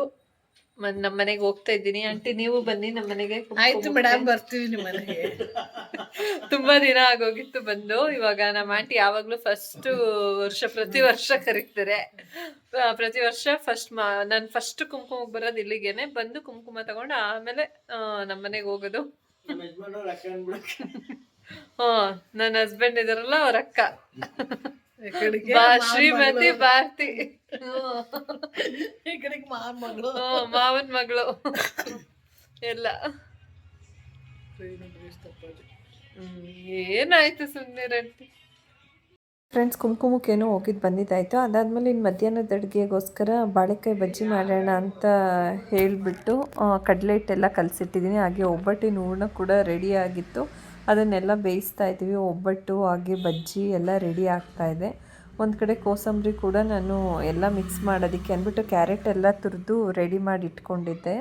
ನಮ್ಮ ಮನೆಗೆ ಹೋಗ್ತಾ ಇದ್ದೀನಿ. ಆಂಟಿ ನೀವು ಬನ್ನಿ ನಮ್ಮ ಮನೆಗೆ ಆಯ್ತು ಮೇಡಮ್ ಬರ್ತೀವಿ ನಿಮ್ಮ ಮನೆಗೆ. ತುಂಬಾ ದಿನ ಆಗೋಗಿತ್ತು ಬಂದು. ಇವಾಗ ನಮ್ಮ ಆಂಟಿ ಯಾವಾಗ್ಲೂ ಫಸ್ಟ್ ವರ್ಷ ಪ್ರತಿ ವರ್ಷ ಕರೀತಾರೆ. ಪ್ರತಿ ವರ್ಷ ಫಸ್ಟ್ ಮಾ ನಾನು ಫಸ್ಟ್ ಕುಂಕುಮ ಬರೋದು ಇಲ್ಲಿಗೇನೆ. ಬಂದು ಕುಂಕುಮ ತಗೊಂಡು ಆಮೇಲೆ ನಮ್ಮ ಮನೆಗೆ ಹೋಗೋದು. ಹಾ ನನ್ನ ಹಸ್ಬೆಂಡ್ ಇದಾರಲ್ಲ ಅವ್ರ ಅಕ್ಕ. ಬಾ ಶ್ರೀಮತಿ ಭಾರತಿ. ಈ ಕಡೆಗೆ ಮಾವನ್ ಮಗಳು. ಹ್ಮ್, ಮಾವನ್ ಮಗಳು. ಎಲ್ಲ. ಹ್ಮ್, ಏನಾಯ್ತು ಸುಮ್ಮನಿರಂಟಿ ಫ್ರೆಂಡ್ಸ್ ಕುಂಕುಮಕ್ಕೇನೋ ಹೋಗಿದ್ದು ಬಂದಿದ್ದಾಯಿತು. ಅದಾದಮೇಲೆ ಇನ್ನು ಮಧ್ಯಾಹ್ನದ ಅಡುಗೆಗೋಸ್ಕರ ಬಾಳೆಕಾಯಿ ಬಜ್ಜಿ ಮಾಡೋಣ ಅಂತ ಹೇಳಿಬಿಟ್ಟು ಕಡಲೆ ಹಿಟ್ಟೆಲ್ಲ ಕಲಸಿಟ್ಟಿದ್ದೀನಿ ಹಾಗೆ ಒಬ್ಬಟ್ಟಿನ ಹೂರ್ಣ ಕೂಡ ರೆಡಿ ಆಗಿತ್ತು. ಅದನ್ನೆಲ್ಲ ಬೇಯಿಸ್ತಾ ಇದ್ದೀವಿ. ಒಬ್ಬಟ್ಟು, ಹಾಗೆ ಬಜ್ಜಿ ಎಲ್ಲ ರೆಡಿ ಆಗ್ತಾ ಇದೆ. ಒಂದು ಕಡೆ ಕೋಸಂಬರಿ ಕೂಡ ನಾನು ಎಲ್ಲ ಮಿಕ್ಸ್ ಮಾಡೋದಕ್ಕೆ ಅಂದ್ಬಿಟ್ಟು ಕ್ಯಾರೆಟ್ ಎಲ್ಲ ತುರಿದು ರೆಡಿ ಮಾಡಿ ಇಟ್ಕೊಂಡಿದ್ದೆ.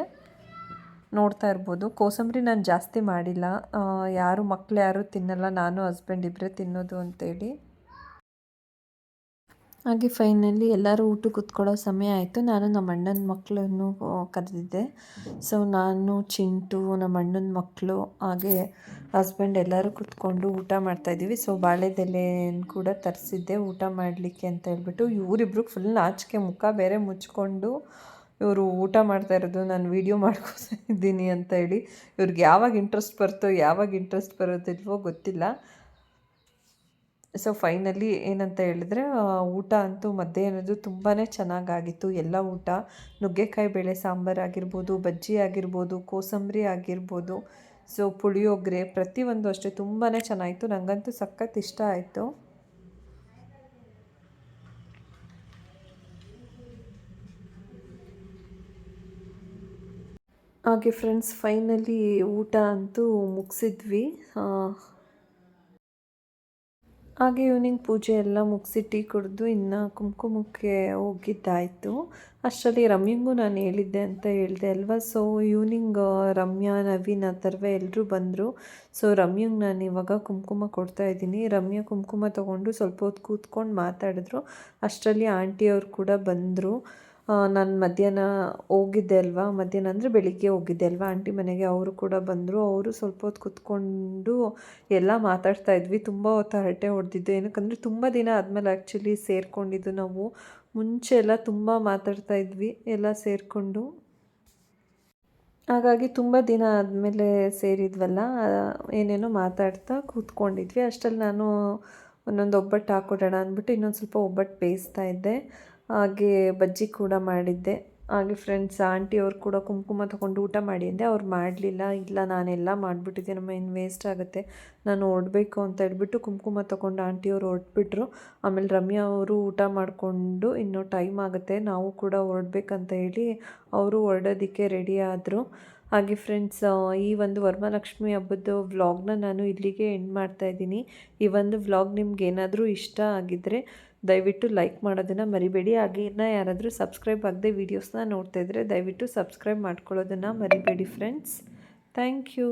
ನೋಡ್ತಾ ಇರ್ಬೋದು. ಕೋಸಂಬರಿ ನಾನು ಜಾಸ್ತಿ ಮಾಡಿಲ್ಲ. ಯಾರು ಮಕ್ಕಳು ಯಾರು ತಿನ್ನಲ್ಲ, ನಾನು ಹಸ್ಬೆಂಡ್ ಇಬ್ಬರೇ ತಿನ್ನೋದು ಅಂತೇಳಿ. ಹಾಗೆ ಫೈನಲಿ ಎಲ್ಲರೂ ಊಟ ಕೂತ್ಕೊಳ್ಳೋ ಸಮಯ ಆಯಿತು. ನಾನು ನಮ್ಮ ಅಣ್ಣನ ಮಕ್ಕಳನ್ನು ಕರೆದಿದ್ದೆ. ಸೊ ನಾನು, ಚಿಂಟು, ನಮ್ಮ ಅಣ್ಣನ ಮಕ್ಕಳು, ಹಾಗೆ ಹಸ್ಬೆಂಡ್ ಎಲ್ಲರೂ ಕೂತ್ಕೊಂಡು ಊಟ ಮಾಡ್ತಾಯಿದ್ದೀವಿ ಸೊ ಬಾಳೆದೆಲೆಯನ್ನು ಕೂಡ ತರಿಸಿದ್ದೆ. ಊಟ ಮಾಡಲಿಕ್ಕೆ ಅಂತ ಹೇಳ್ಬಿಟ್ಟು ಇವರಿಬ್ರು ಫುಲ್ ನಾಚಿಕೆ ಮುಖ ಬೇರೆ ಮುಚ್ಕೊಂಡು ಇವರು ಊಟ ಮಾಡ್ತಾ ಇರೋದು ನಾನು ವೀಡಿಯೋ ಮಾಡ್ಕೋತಾ ಇದ್ದೀನಿ ಅಂತ ಹೇಳಿ. ಇವ್ರಿಗೆ ಯಾವಾಗ ಇಂಟ್ರೆಸ್ಟ್ ಬರ್ತೋ ಯಾವಾಗ ಇಂಟ್ರೆಸ್ಟ್ ಬರೋದಿಲ್ವೋ ಗೊತ್ತಿಲ್ಲ. ಸೊ ಫೈನಲಿ ಏನಂತ ಹೇಳಿದ್ರೆ ಊಟ ಅಂತೂ ಮಧ್ಯಾಹ್ನದ್ದು ತುಂಬಾ ಚೆನ್ನಾಗಾಗಿತ್ತು. ಎಲ್ಲ ಊಟ, ನುಗ್ಗೆಕಾಯಿ ಬೇಳೆ, ಸಾಂಬಾರು ಆಗಿರ್ಬೋದು, ಬಜ್ಜಿ ಆಗಿರ್ಬೋದು, ಕೋಸಂಬರಿ ಆಗಿರ್ಬೋದು. ಸೊ ಪುಳಿಯೋಗರೆ ಪ್ರತಿಯೊಂದು ಅಷ್ಟೇ ತುಂಬಾ ಚೆನ್ನಾಗಿತ್ತು. ನನಗಂತೂ ಸಖತ್ ಇಷ್ಟ ಆಯಿತು. ಹಾಗೆ ಫ್ರೆಂಡ್ಸ್ ಫೈನಲಿ ಊಟ ಅಂತೂ ಮುಗಿಸಿದ್ವಿ. ಹಾಗೆ ಈವ್ನಿಂಗ್ ಪೂಜೆ ಎಲ್ಲ ಮುಗಿಸಿ ಟೀ ಕುಡಿದು ಇನ್ನು ಕುಂಕುಮಕ್ಕೆ ಹೋಗಿದ್ದಾಯಿತು. ಅಷ್ಟರಲ್ಲಿ ರಮ್ಯಂಗೂ ನಾನು ಹೇಳಿದ್ದೆ ಅಂತ ಹೇಳಿದೆ ಅಲ್ವಾ? ಸೊ ಈವ್ನಿಂಗ್ ರಮ್ಯಾ, ನವೀನ್ ಆ ಥರವೇ ಎಲ್ಲರೂ ಬಂದರು. ಸೊ ರಮ್ಯಂಗೆ ನಾನು ಇವಾಗ ಕುಂಕುಮ ಕೊಡ್ತಾ ಇದ್ದೀನಿ. ರಮ್ಯಾ ಕುಂಕುಮ ತೊಗೊಂಡು ಸ್ವಲ್ಪ ಹೊತ್ತು ಕೂತ್ಕೊಂಡು ಮಾತಾಡಿದ್ರು. ಅಷ್ಟರಲ್ಲಿ ಆಂಟಿಯವರು ಕೂಡ ಬಂದರು. ನಾನು ಮಧ್ಯಾಹ್ನ ಹೋಗಿದ್ದೆ ಅಲ್ವಾ? ಮಧ್ಯಾಹ್ನ ಅಂದರೆ ಬೆಳಿಗ್ಗೆ ಹೋಗಿದ್ದೆ ಅಲ್ವಾ? ಆಂಟಿ ಮನೆಗೆ ಅವರು ಕೂಡ ಬಂದರು. ಅವರು ಸ್ವಲ್ಪ ಹೊತ್ತು ಕೂತ್ಕೊಂಡು ಎಲ್ಲ ಮಾತಾಡ್ತಾ ಇದ್ವಿ. ತುಂಬ ಹೊತ್ತು ಹರಟೆ ಹೊಡೆದಿದ್ದು. ಏನಕ್ಕಂದರೆ ತುಂಬ ದಿನ ಆದಮೇಲೆ ಆ್ಯಕ್ಚುಲಿ ಸೇರಿಕೊಂಡಿದ್ದು ನಾವು. ಮುಂಚೆ ಎಲ್ಲ ತುಂಬ ಮಾತಾಡ್ತಾ ಇದ್ವಿ. ಎಲ್ಲ ಸೇರಿಕೊಂಡು. ಹಾಗಾಗಿ ತುಂಬ ದಿನ ಆದಮೇಲೆ ಸೇರಿದ್ವಲ್ಲ. ಏನೇನೋ ಮಾತಾಡ್ತಾ ಕೂತ್ಕೊಂಡಿದ್ವಿ. ಅಷ್ಟರಲ್ಲಿ ನಾನು ಒಂದೊಂದು ಒಬ್ಬಟ್ಟು ಹಾಕ್ಕೊಡೋಣ ಅಂದ್ಬಿಟ್ಟು ಇನ್ನೊಂದು ಸ್ವಲ್ಪ ಒಬ್ಬಟ್ಟು ಬೇಯಿಸ್ತಾ ಇದ್ದೆ. ಹಾಗೆ ಬಜ್ಜಿ ಕೂಡ ಮಾಡಿದ್ದೆ. ಹಾಗೆ ಫ್ರೆಂಡ್ಸ್ ಆಂಟಿ ಅವ್ರು ಕೂಡ ಕುಂಕುಮ ತಗೊಂಡು ಊಟ ಮಾಡಿ ಅಂದೆ. ಅವ್ರು ಮಾಡಲಿಲ್ಲ, ಇಲ್ಲ ನಾನೆಲ್ಲ ಮಾಡಿಬಿಟ್ಟಿದ್ದೆ ನಮ್ಮ ಇನ್ನು ವೇಸ್ಟ್ ಆಗುತ್ತೆ. ನಾನು ಹೊರಡ್ಬೇಕು ಅಂತ ಹೇಳ್ಬಿಟ್ಟು ಕುಂಕುಮ ತೊಗೊಂಡು ಆಂಟಿಯವರು ಹೊರಟ್ಬಿಟ್ರು. ಆಮೇಲೆ ರಮ್ಯಾ ಅವರು ಊಟ ಮಾಡಿಕೊಂಡು ಇನ್ನೂ ಟೈಮ್ ಆಗುತ್ತೆ, ನಾವು ಕೂಡ ಹೊರಡ್ಬೇಕಂತ ಹೇಳಿ ಅವರು ಹೊರಡೋದಕ್ಕೆ ರೆಡಿ ಆದರು. ಹಾಗೆ ಫ್ರೆಂಡ್ಸ್ ಈ ಒಂದು ವರಮಹಾಲಕ್ಷ್ಮಿ ಹಬ್ಬದ ವ್ಲಾಗ್ನ ನಾನು ಇಲ್ಲಿಗೆ ಎಂಡ್ ಮಾಡ್ತಾ ಇದ್ದೀನಿ. ಈ ಒಂದು ವ್ಲಾಗ್ ನಿಮ್ಗೆ ಏನಾದರೂ ಇಷ್ಟ ಆಗಿದ್ದರೆ ದಯವಿಟ್ಟು ಲೈಕ್ ಮಾಡೋದನ್ನು ಮರಿಬೇಡಿ. ಹಾಗೆ ಇನ್ನು ಯಾರಾದರೂ ಸಬ್ಸ್ಕ್ರೈಬ್ ಆಗದೆ ವೀಡಿಯೋಸ್ನ ನೋಡ್ತಾ ಇದ್ದರೆ ದಯವಿಟ್ಟು ಸಬ್ಸ್ಕ್ರೈಬ್ ಮಾಡ್ಕೊಳ್ಳೋದನ್ನು ಮರಿಬೇಡಿ ಫ್ರೆಂಡ್ಸ್ ಥ್ಯಾಂಕ್ ಯು